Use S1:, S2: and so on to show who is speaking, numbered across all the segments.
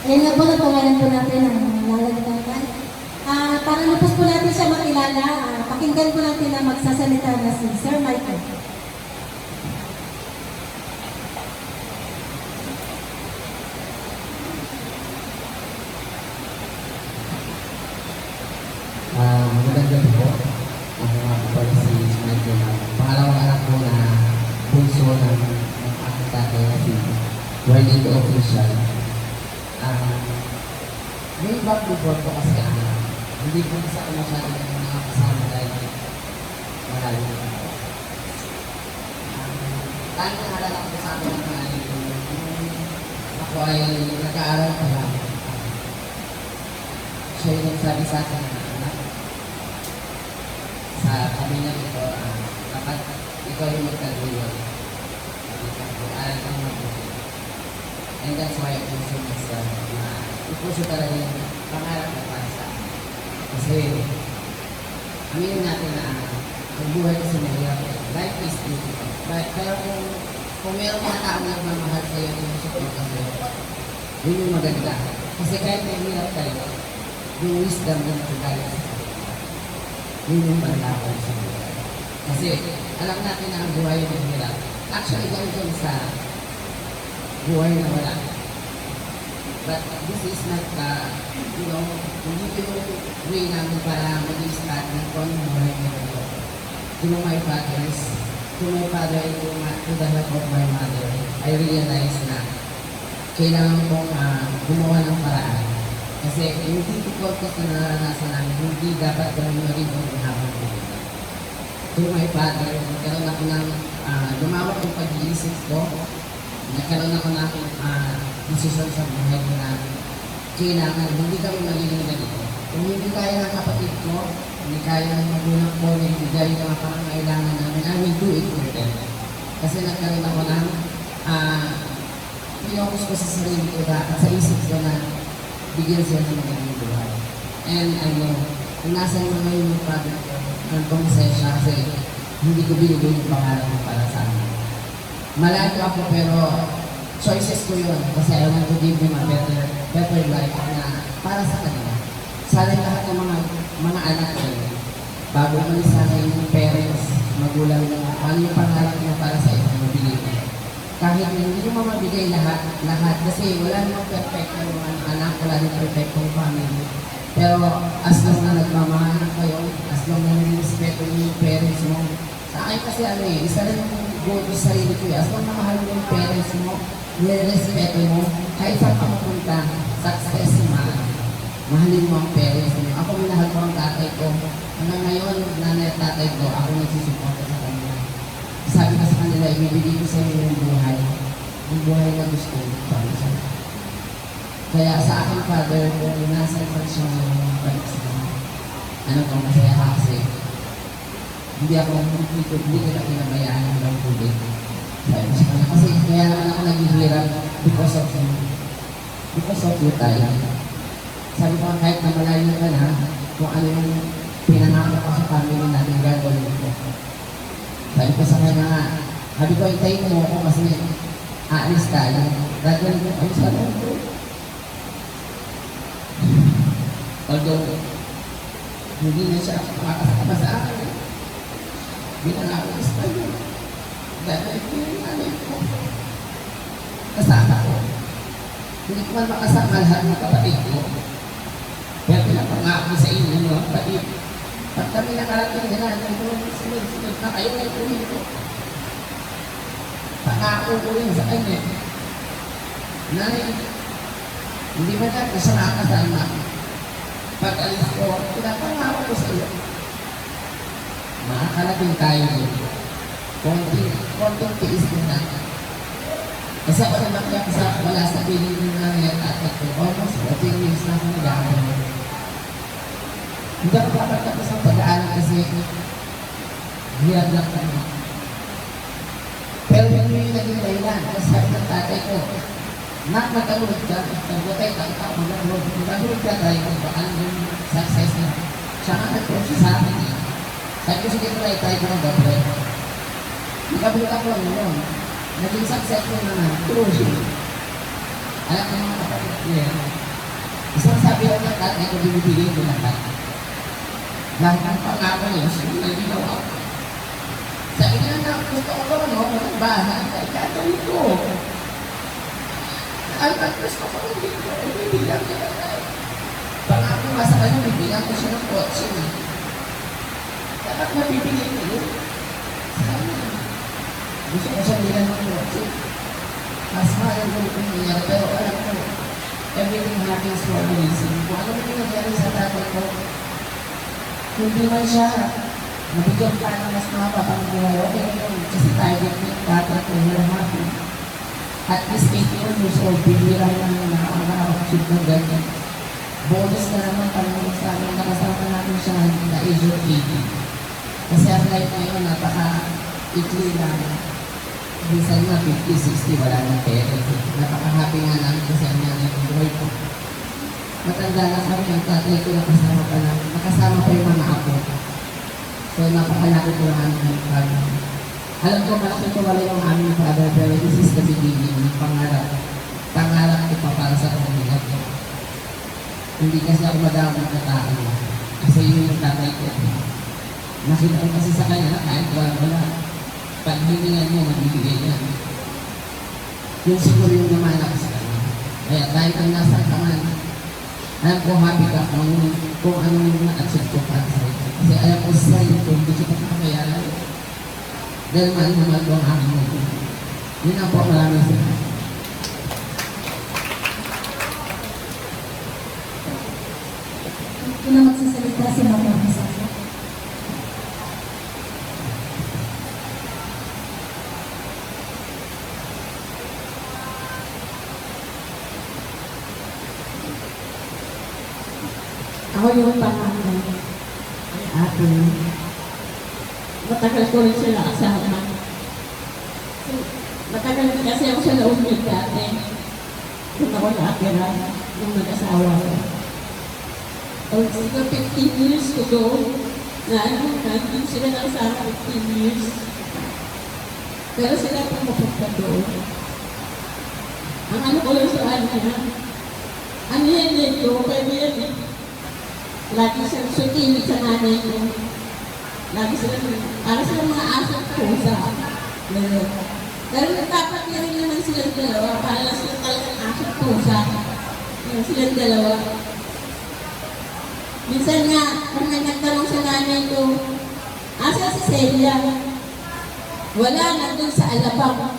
S1: Ayan nga po, natawanan po natin ang lalagdagan. Ah, para lupos po natin siya makilala, ah, pakinggan po natin na magsasalita na si Sir Michael.
S2: Ah, magandang gabi po. Ako nga po pala si Michael pangalawang anak ko na bunso ng ng aking tatay na si Official. Ah, may back before ko kasi ah, hindi ko sa ako masyadong nakakasama dahil malayo na ako. Ah, Tanging naalala ko sa akin na ako ay nag-aaral pa lang. Siya yung nagsabi sa akin na anak, sa pamilya ito, ah, dapat ikaw yung magkagawa. Aral kang mabuti. And that's why I puso myself na ipuso talaga yung pangarap na para sa. Kasi, aminin natin na ang buhay kasi mahirap. eh. Life is beautiful. But, pero kung, kung meron mga tao na mamahal sa'yo, yung support ka sa'yo, yun yung maganda. Kasi kahit mahirap tayo, yung wisdom ng kagaya sa kanila. Yun yung panlaban sa buhay. Kasi alam natin na ang buhay ay mahirap. Actually, dyan sa buhay na wala. But this is not, uh, you know, hindi yung way namin para mag-start ng kung buhay na ito. To my fathers, to my father, to, my, to the help of my mother, I realized na kailangan kong ah, gumawa ng paraan. Kasi yung difficulties na naranasan namin, hindi dapat gawin na rin yung habang buhay. To my father, nagkaroon ako ng uh, lumawak yung pag-iisip ko, nagkaroon ako ng uh, desisyon sa buhay ko na kailangan, hindi kami magiging ganito. Kung hindi kaya ng kapatid ko, hindi kaya ng magulang ko, na ibigay yung mga pangangailangan namin, I will do it for them. Kasi nagkaroon ako ng uh, pinocus ko sa sarili ko na at sa isip ko na bigyan siya ng magandang buhay. And know, kung nasa naman ngayon yung father ko, nandun masaya siya kasi hindi ko binigay yung pangalan ko para sa akin. Malayo ako pero choices ko yun kasi I want to give them a better, better life na para sa kanila. Sana lahat ng mga mga anak ko, bago mo sana yung parents, magulang mo, ano yung pangarap niya para sa iyo, mabigay ko kahit hindi mo mabigay lahat, lahat kasi wala namang perfect yung mga anak, wala namang perfect yung family. Pero as long na nagmamahal kayo, as long na nire-respeto niyo yung parents mo, akin kasi ano eh, isa rin yung goal sa sarili ko eh, as long na mahal mo yung parents mo, nire-respeto mo, kahit saan ka mapunta, success ma, mahalin mo ang parents mo. Ako minahal ko ang tatay ko, hanggang ngayon, nanay at tatay ko, ako nagsusuporta sa kanila. Sabi ko sa kanila, ibibigay ko sa inyo yung buhay. Yung buhay na gusto ko. Para sa Kaya sa aking father, kung nasa pa siya ng balik sa ano ko, masaya ka kasi hindi ako, ko, hindi ko na pinabayaan ng lang tubig. Sabi kasi kaya naman ako naghihirap because of you. Because of you tayo. Sabi ko, kahit na malayo ka na, kung ano yung pinangako ko sa family natin, gagawin ko. Sabi ko sa kanya nga, sabi ko, hintayin mo ako kasi aalis tayo. Gagawin ko, alis ka na. Although, hindi na siya makakasama sa akin. Hindi na tayo. Gagawin ko yung nanay ko. Kasama ko. Hindi ko man makasama lahat ng kapatid ko. Kaya pinapangako sa inyo, mga kapatid. Pag kami nakarating na natin, sunod-sunod na kayo ay uwi ko. Pangako ko rin sa kanya. Nanay, hindi ba dahil sa nakakasama? Pag alis ko, pinapangako ko sa iyo. Makakarating tayo dito. Konti, konting tiis din natin. Kasi ako naman kaya sa wala sa piling ng nanay at tatay ko, almost 14 years na ako nag-aaral. Hindi ako papatapos ang pag-aaral kasi hirap lang kami. Pero yun yung naging dahilan. Kasi sabi ng tatay ko, Nak, magkalulog ka. Nagbatay ka. Ikaw. Magkalulog ka tayo. Kung baka yung success na. Siya nga nag-coach sa akin. Sabi ko, sige ko tayo ko ng gabre. Nagkabulog ako lang yun. Naging successful naman. True siya. Alam ko mga kapatid ko yan. Isang sabi ako ng tatay ko, binibigay ko lahat. Lahat ng pangako niya, sige na ginawa ko. Sabi niya na, gusto ko ano, ng bahay, ay gagawin ko. Ay, ba't gusto ko ko, bibigyan ko na tayo. Pangako nga sa kanya, bibigyan ko siya ng kotse. Dapat mabibigay ko yun. Gusto ko siya bilang ng kotse. Mas mahal ko yung nangyari, pero alam ko, everything happens for a reason. Kung ano man yung nangyari sa tatay ko, hindi man siya nabigyan pa ng mas mahaba pang buhay. Okay na yun. Kasi target yung bata ko, we're happy. At least 81 years old, bihira lang na nakaka-achieve ng ganyan. Bonus na naman kami sa amin, nakasama natin siya na age of 80. Life ngayon, napaka-ikli lang. Minsan nga 50, 60, wala nang pera. Napaka-happy nga namin kasi ang nanay ng buhay ko. Matanda na kami, ang tatay ko nakasama pa lang. Nakasama pa yung mga apo. So napakalaki ko lang ang family. Alam ko malaki ko wala yung aming father, pero this is the beginning ng pangarap. Pangarap ko pa para sa pamilya ko. Hindi kasi ako madamang na tao. Kasi yun yung tatay ko. Nakita ko kasi sa kanya kahit wala wala. Pag hiningan mo, magbibigay niya. Yun siguro yung naman ako sa kanya. Kaya kahit ang nasa kaman, alam ko happy ka kung, kung ano yung na-achieve ko para sa iyo. Kasi alam ko sa sarili ko, hindi kita kakayalan. Dahil mahal na mahal ko ang aking mga. Yun ang po maraming salamat.
S1: Kung na magsasalita si Mama Masasa.
S3: Yung pangalan ni ate. Matagal ko rin siya nakasama. Matagal din kasi ako sa naumig dati. Kung ako nakatira nung nag-asawa ko. O siguro 15 years ago, na ano, nandun sila nakasama 15 years. Pero sila pumupunta doon. Ang ano ko lang sa kanya, ano yan ko, pwede yan eh. Lagi siyang sukilig sa nanay ko. Lagi sila, para sila mga aso at pusa. Ganun. Pero nagpapat na rin naman silang dalawa, para lang sila talagang aso pusa. Yung silang dalawa. Minsan nga, may nagtanong sa nanay ko, asa si Celia? Wala, nandun sa alabang.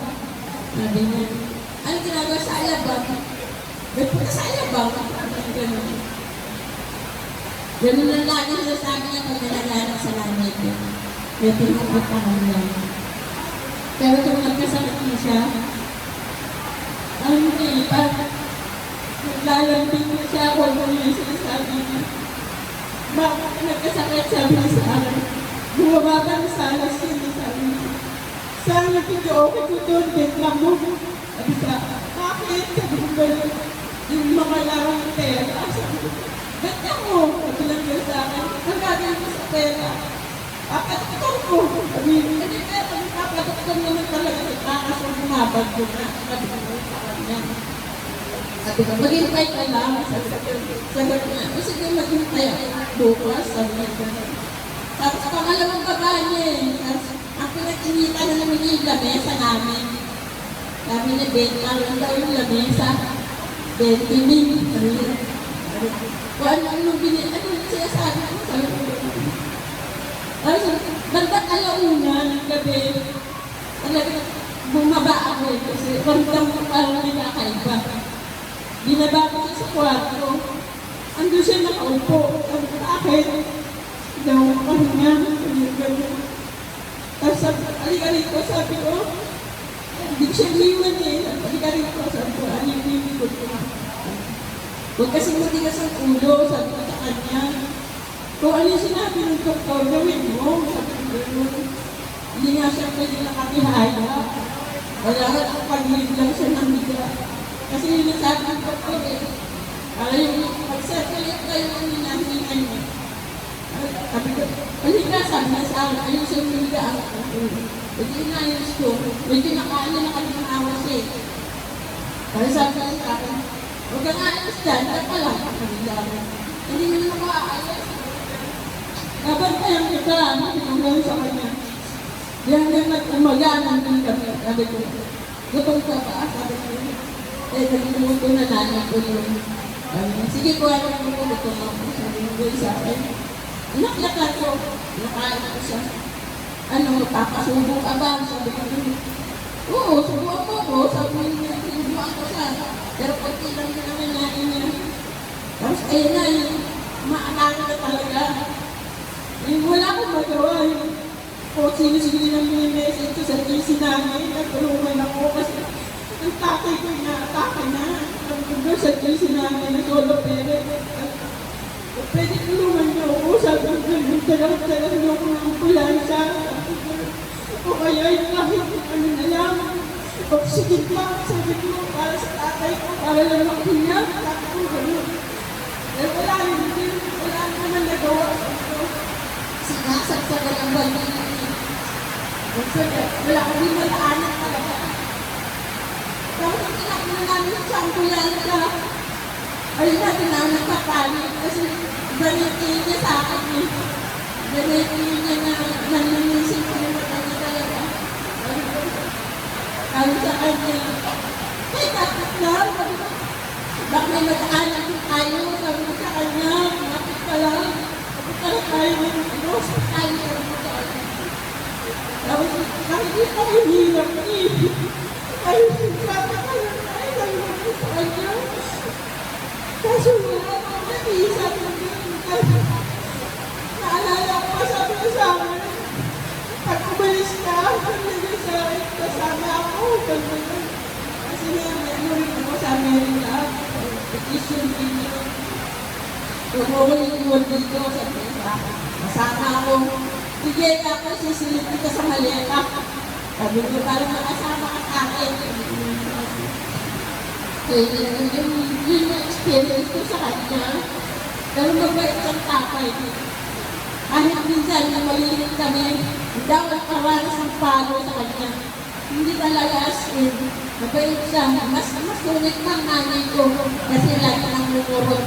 S3: Sabi niya, ano ginagawa sa alabang? Nagpunta sa alabang. Ganun. Ganun lang lagi sila sa akin yung pag nalaganap sa ko. Kaya pinupuntahan niya. Pero kung nagkasakit niya siya, niya, parang naglalambing na siya ako kung yung sinasabi niya. Bakit ka nagkasakit sabi niya sa akin? Bumaba ka na sa alas sabi niya. Sana hindi okay ko doon, lang mo. Sabi ka, bakit? Sabi ko gano'n. Yung mga larang ng pera. Sabi ko, ba't ako? Sabi lang niya sa akin, ang gagawin ko sa pera. Papatuktor ko. Sabi niya, hindi pero papatuktor naman talaga sa takas ang bumabag ko na. Sabi ko sa kanya. Sabi ko, maghintay ka lang. Sabi ko, ko "O, sige, maghintay ako. Bukas, sabi gano'n. Tapos pangalawang baba niya eh. Tapos, ang pinag-inita na namin yung lamesa namin. Sabi niya, benta lang daw yung lamesa. Benti min. Sabi niya, kung ano ano binili, ano yung sinasabi ko, sabi ko. Tapos, bandat alauna ng gabi, talaga bumaba ako eh, kasi ramdam ko parang nakakaiba. Binaba ko siya sa kwarto. Ando siya nakaupo. Sabi ko, bakit? Daw, pahinga. Sabi ko, ganyan. Tapos sabi ko, alika rito, sabi ko, hindi ko siya liwan eh. Alika rito, sabi ko, alika ko. Huwag kasi matigas ang ulo, sabi ko sa kanya. Kung ano yung sinabi ng doktor, gawin mo. Sabi ko, gano'n. Hindi nga siya pwede nakatihaya. Wala ka ang pag-live lang siya ng higa. Kasi yun ang sabi ng doktor eh. Para yung pag-circulate kayo ang hinahingan niya. Sabi ko, sabi niya sa akin, ayun siya humiga ako. Hindi inayos ko. Medyo nakaano na kami ng awas eh. Kaya sabi niya sa akin, huwag kang aalis dyan, ka lang. Sabi niya ako, Hindi naman ako aalis. Dapat pa yung kita, nakikinulang sa kanya. Diyan na nag-umaganan din kami. Sabi ko, gutom ka ba? Sabi ko, eh, nagluto na namin ko yun. Sabi niya, sige ko, ano ko ko, gutom ako. Sabi boy, sa akin. Inaklakan ko, nakain ko siya. Ano, papasubo ka ba? Sabi ko, oo, subuhan ko ko. Sabi niya, sinubuhan ko siya. Pero konti lang din naman nain niya. Tapos, ayun na, yung maakala na talaga. Yung wala akong magawa. Yung kung sino-sino lang yung message ko sa GC namin, nagtulungan ako kasi ang tatay ko na-atake na. Ang gundo sa GC namin, nag-solo parent. Pwede tulungan niyo ako. Sabi ko, talang-talang niyo ako ng ambulansya. O kaya yung kahit ano na lang, oxygen lang. Sabi ko, para sa tatay ko, para lang makinya. Sabi ko, gano'n. Eh, wala hindi, wala naman nagawa. Sinasagsagan ang balik. Sabi, wala kami malaanan talaga. Tapos ang tinakbo namin sa ambulansya, ayun na, tinawag nagpapanik kasi balikin niya sa akin eh. Balikin niya na nananisin ko yung mata niya talaga. Sabi sa kanya. Sabi ko, Baka may din tayo. Sabi ko sa kanya, bakit ka lang? Bakit ka lang tayo ng hospital? Sabi ko. Sabi ko, hirap eh. Ay, sabi ko lang tayo. Sabi ko sa kanya. Kaso wala ako nag-iisa ng ganun. Naalala ko pa sabi ko sa akin, pag umalis ka, sabi niya sa akin, kasama ako. Ganun. Kasi may memory ako sa Amerika. Petition video. Umuulit-ulit dito sa pesa. Masama ako. Sige, ako sisilip kita sa maleta. Sabi ko, parang makasama ka sa akin. Kaya yun yung, yun yung experience ko sa kanya. Pero mabait ang tatay. Kahit minsan na maliliit kami, hindi ako nakaranas ng palo sa kanya. Hindi talaga as in. Mabait siya. Mas, mas sulit ng nanay ko. Kasi lagi nang lumurot.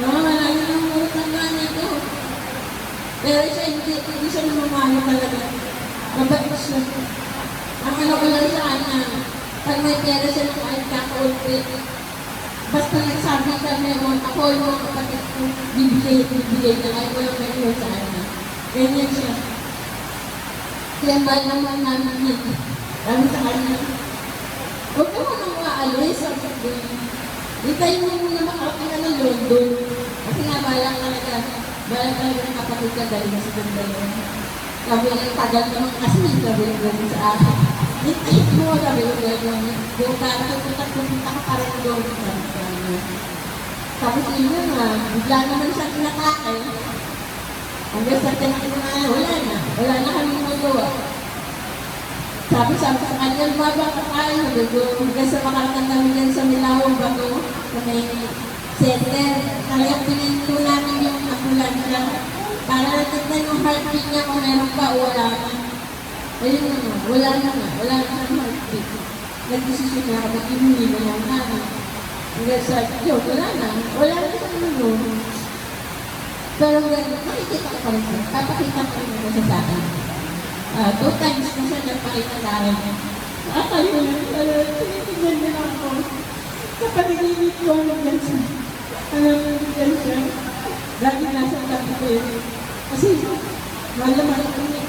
S3: No, lagi nang lumurot ng nanay ko. Pero siya hindi, hindi siya namamano talaga. Mabait siya. Ang ano ko lang sa kanya, pag may pera siya kahit kakaulpit, basta nagsabi ka meron, ako yung mga kapatid ko, bibigay, bibigay na kahit walang meron sa kanya. Ganyan siya. Mahal naman namin yun. Sabi sa kanya, huwag ka muna maalis. Sabi ko, di tayo mo muna makarating ka ng London. Kasi nga balang talaga, balang talaga ng kapatid ka dahil mas ganda yun. Sabi niya, tagal naman kasi sabi niya gano'n sa akin. Hindi mo, sabi ko gano'n. Yung parang pupunta, pupunta ka parang doon. Sabi sa. Tapos yun nga, bigla naman siya kinakakay. Hanggang sa tinakin na, wala na. Wala na kami magawa. Sabi sabi sa kanya, lumaba ka ko, hanggang sa makarating kami dyan sa Milawang Bato, sa may center. Kaya pininto namin yung ambulansya. Para natignan yung heartbeat niya kung meron pa o wala na. Ayun na nga, wala na nga. Wala na nga heartbeat. Nag-desisyon na ako, inuwi na lang namin. Hanggang sa, yun, wala na. Wala na sa mundo. Pero ganun, makikita ko pa rin siya. Papakita ko rin siya sa akin. Ah, two times na siya nagpakita sa akin. Akala ko lang, uh, tinitignan niya ako. Sa panaginip ko, nandiyan siya. Alam mo, nandiyan siya. Lagi nasa tabi ko yun. Kasi, malaman ko niya.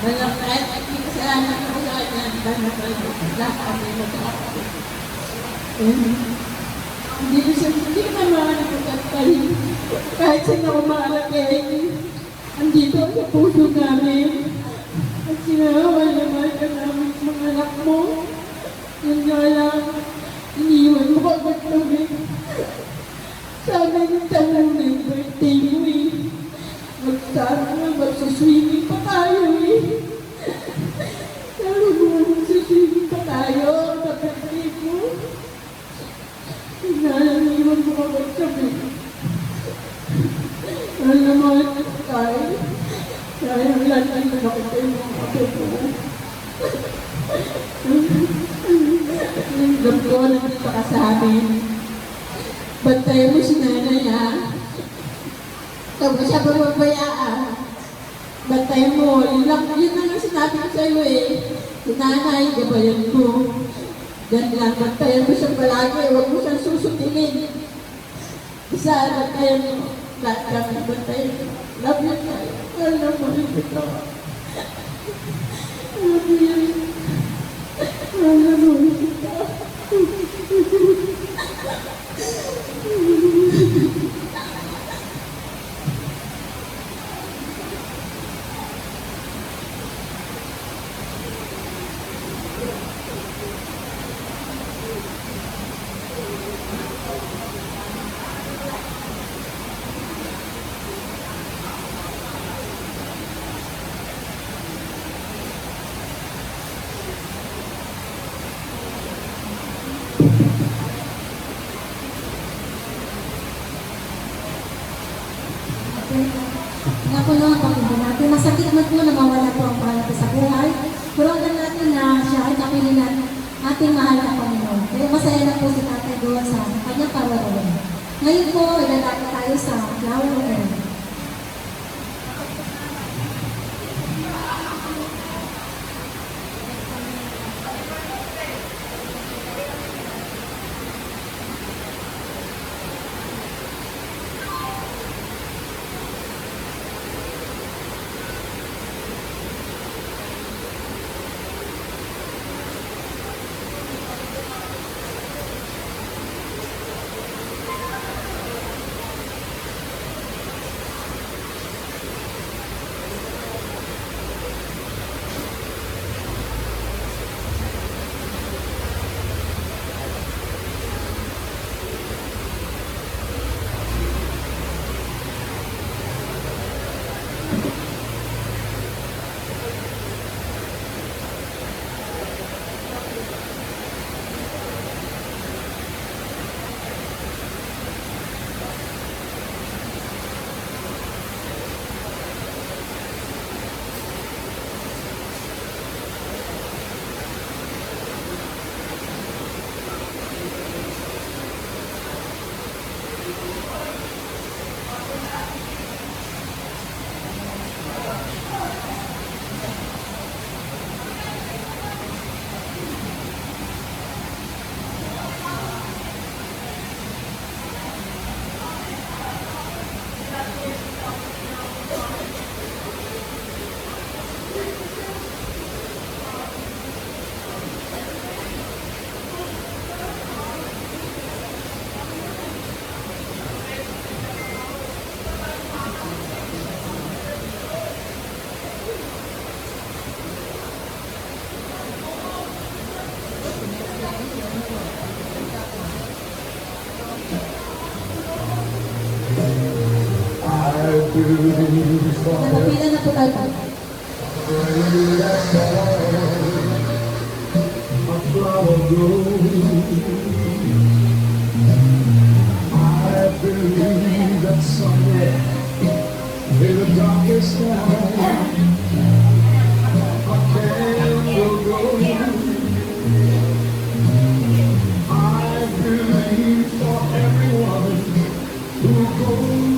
S3: Malam kahit hindi kasalanan ko sa kanya, dahil nakalaman kami magkakapit. Hindi ko siya, hindi ko naman nakakatayin. Kahit saan ako maalagay, andito sa puso namin. At sinawal naman ka namin mga anak mo. Yun nga lang, iniwan mo agad kami. Sana yung tanong na yung birthday mo eh. Magsama nga, magsuswimming pa tayo eh. Sabi mo, magsuswimming pa tayo birthday mo. Mo agad kami. Ano naman tayo? Kaya ang lahat na nakita yung mga kapit mo. Yung ko nandito ka sa amin. Bantayan mo si nanay ha. Mo siya pababayaan. Bantayan mo. Yun lang, yun sinabi ko sa'yo eh. Si nanay, gabayan mo. Yan lang, bantayan mo siya palagi. Huwag mo siyang susutingin. Isa, bantayan mo. Lahat lang, bantayan mo. Love you, tayo. Alam mo rin ito. Love you. Alam mo rin ito.
S1: Ako na ang pakinggan natin. Masakit man po na mawala po ang mahal natin sa buhay. Pero alam natin na siya ay napili na ating mahal na Panginoon. Kaya masaya na po si tatay kanyang parawan. Ngayon po, ilalaki tayo sa flower of
S4: I believe that somewhere in the darkest night. I believe for who goes